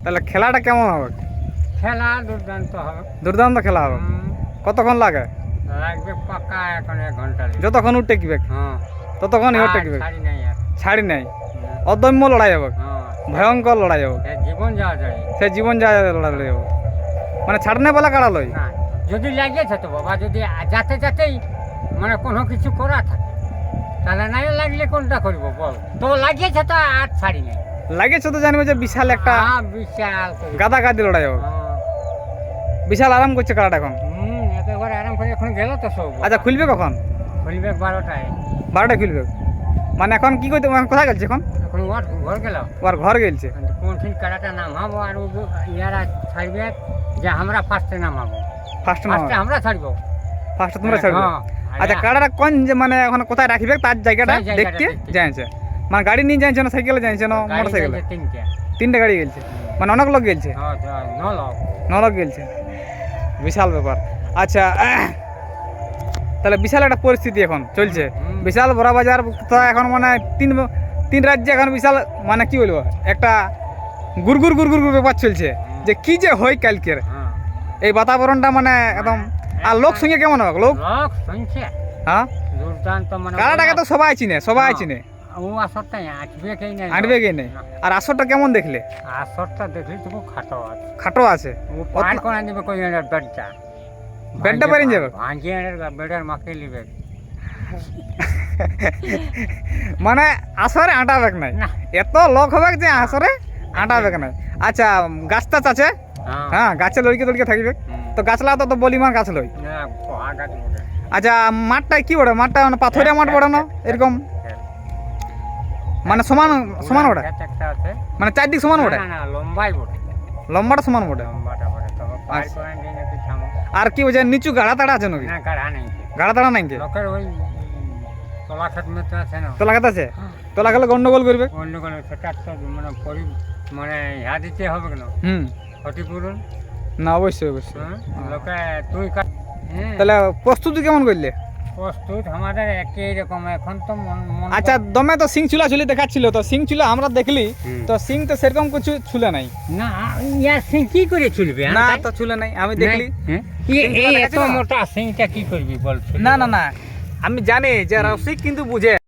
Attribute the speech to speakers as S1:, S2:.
S1: তাহলে খেলাটা কেমন হবে?
S2: খেলা দুর্দান্ত হবে।
S1: দুর্দান্ত খেলা হবে? কতক্ষণ লাগে?
S2: লাগবে পাক্কা এখন এক ঘণ্টা
S1: যতক্ষণ ও টেকবে
S2: হ্যাঁ।
S1: ততক্ষণ
S2: আর
S1: টেকবে
S2: ছাড়ি নাই আর।
S1: ছাড়ি নাই? অদম্য লড়াই হবে।
S2: হ্যাঁ।
S1: ভয়ঙ্কর লড়াই হবে।
S2: জীবন যাওয়া যায়।
S1: সে জীবন যায় লড়াই হবে। মানে ছাড়নে বলা কাড়া লই
S2: যদি লাগিয়েছে তো বাবা যদি যাতে যাতেই মানে কোনো কিছু করা থাকে। তাহলে নাই লাগলে কোনটা করব বল? তো লাগিয়েছে তো আর ছাড়ি নাই।
S1: লাগেছে তো জানবে যে বিশাল একটা
S2: হ্যাঁ, বিশাল
S1: গাদা গাদি লড়াই
S2: হ্যাঁ।
S1: বিশাল আরাম করছে কাড়াটা এখন?
S2: একেবারে আরাম করে এখন গেল তো সব।
S1: আচ্ছা খুলবে কখন?
S2: খুলবে বারোটায়।
S1: বারোটা খুলবে। মানে এখন কি করতে কোথায় গেলছে এখন?
S2: এখন ওর ঘর গেল।
S1: ওর ঘর গেলছে?
S2: আর ইয়ারা ছাড়বে যে আমরা ফার্স্টে নামাবো।
S1: ফার্স্ট
S2: ফার্স্টে আমরা ছাড়বো।
S1: ফার্স্ট তোমরা ছাড়বে?
S2: হ্যাঁ।
S1: আচ্ছা কাড়াটা কোন মানে এখন কোথায় রাখবে তার জায়গাটা দেখতে
S2: দেখতে।
S1: জানছে মানে গাড়ি নিয়ে যাইছে না সাইকেলে যাইছে না মোটর সাইকেলে
S2: তিনটে।
S1: গাড়ি গেলছে? মানে অনেক লোক গেলছে?
S2: হ্যাঁ, হ্যাঁ, ন লোক।
S1: গেলছে। বিশাল ব্যাপার। আচ্ছা তাহলে বিশাল একটা পরিস্থিতি এখন চলছে। বিশাল বড় বাজার তো এখন মানে তিন তিন রাজ্যে এখন বিশাল মানে কি বলব একটা গুরগুর গুরগুর গুর ব্যাপার চলছে। যে কি যে হয় কালকের।
S2: হ্যাঁ।
S1: এই বাতাবরণটা মানে একদম আর লোক সঙ্গে কেমন হবে লোক? হ্যাঁ?
S2: মানে
S1: কারাটাকে তো সবাই চিনে সবাই। চিনে।
S2: ও আঁটবে কে নাই?
S1: আঁটবে কে নেই? আর আসরটা কেমন দেখলে?
S2: আসরটা দেখলি তো খুব খাটো আছে।
S1: খাটো আছে?
S2: ও পার করে দিবে কই এর বেডটা?
S1: বেডটা পারিন যাবে?
S2: ভাঙিয়ে এর বেডের মাকে লিবে
S1: মানে আসরে আঁটাবেক নাই?
S2: না।
S1: এত লোক হবে যে আসরে আঁটাবেক নাই। আচ্ছা গাছ টাছ আছে?
S2: হ্যাঁ।
S1: হ্যাঁ গাছে লড়কে লড়কে থাকবে। তো গাছ লাগা তো বলিমার গাছ লই।
S2: না
S1: আচ্ছা মাঠটা কি বড়? মাঠটা মানে পাথরিয়া মাঠ বড় না? এরকম? মানে সমান সমান ওটা মানে চারদিক সমান ওটা
S2: লম্বাই বটে।
S1: লম্বাটা সমান
S2: বটে?
S1: আচ্ছা। আর কি বলছে নিচু গাড়া তাড়া আছে নাকি?
S2: না গাড়া নেই।
S1: গাড়া তাড়া নাই
S2: তলা মেতে আছে না?
S1: তোলা খাত আছে? তোলা গেলে গন্ডগোল করবে?
S2: কোনো সেটা মানে মানে ইয়া দিতে হবে কেন?
S1: হুম।
S2: ক্ষতিপূরণ?
S1: না অবশ্যই অবশ্যই।
S2: হ্যাঁ? লোকে তুই হ্যাঁ,
S1: তাহলে প্রস্তুতি কেমন করলে?
S2: প্রস্তুত আমাদের একই রকম। এখন তো
S1: আচ্ছা দমে তো সিং চুলা চুলি দেখাচ্ছিল তো সিং চুলা আমরা দেখলি তো সিং তো সেরকম কিছু ছুলে নাই।
S2: না ইয়া সিং কি করে চলবে
S1: না তো ছুলে নাই আমি দেখলি।
S2: হ্যাঁ? এই- এত মোটা সিংটা কি করবি বল
S1: না না না আমি জানি যে রসিক কিন্তু বুঝে।